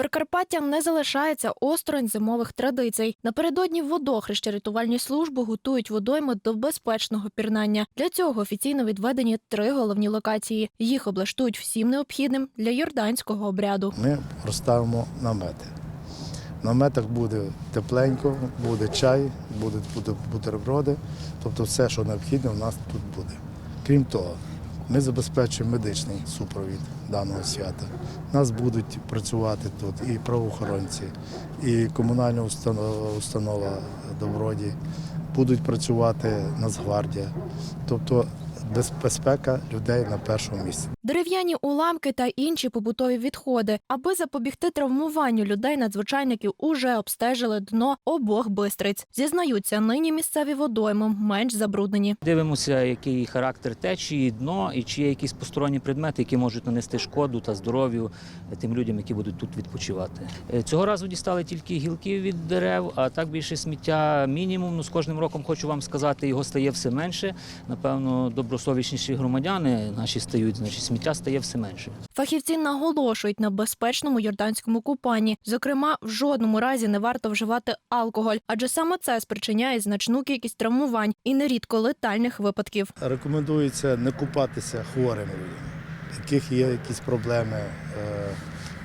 Прикарпаття не залишається осторонь зимових традицій. Напередодні водохреща рятувальні служби готують водойми до безпечного пірнання. Для цього офіційно відведені три головні локації. Їх облаштують всім необхідним для йорданського обряду. Ми розставимо намети. В наметах буде тепленько, буде чай, будуть бутерброди, тобто все, що необхідне, у нас тут буде. Крім того, ми забезпечуємо медичний супровід даного свята. Нас будуть працювати тут і правоохоронці, і комунальна установа, установа Доброді, будуть працювати Нацгвардія. Тобто безпека людей на першому місці. Дерев'яні уламки та інші побутові відходи. Аби запобігти травмуванню людей, надзвичайників уже обстежили дно обох бистриць. Зізнаються, нині місцеві водойми менш забруднені. Дивимося, який характер течії, дно і чи є якісь посторонні предмети, які можуть нанести шкоду та здоров'ю тим людям, які будуть тут відпочивати. Е, Цього разу дістали тільки гілки від дерев, а так більше сміття мінімум. Ну з кожним роком хочу вам сказати, його стає все менше. Напевно, добросовічніші громадяни наші стають, значить сміття стає все менше. Фахівці наголошують на безпечному йорданському купанні. Зокрема, в жодному разі не варто вживати алкоголь, адже саме це спричиняє значну кількість травмувань і нерідко летальних випадків. Рекомендується не купатися хворим людям, яких є якісь проблеми е,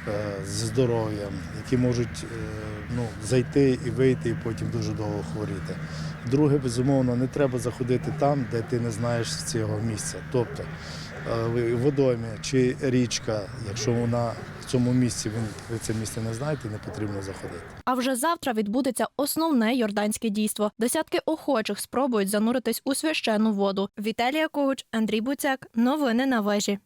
е, зі здоров'ям, які можуть е, ну, зайти і вийти, і потім дуже довго хворіти. Друге, безумовно, не треба заходити там, де ти не знаєш цього місця. Тобто водойми чи річка, якщо вона в цьому місці, ви це місце не знаєте, не потрібно заходити. А вже завтра відбудеться основне йорданське дійство. Десятки охочих спробують зануритись у священну воду. Віталія Когуч, Андрій Буцяк. Новини на вежі.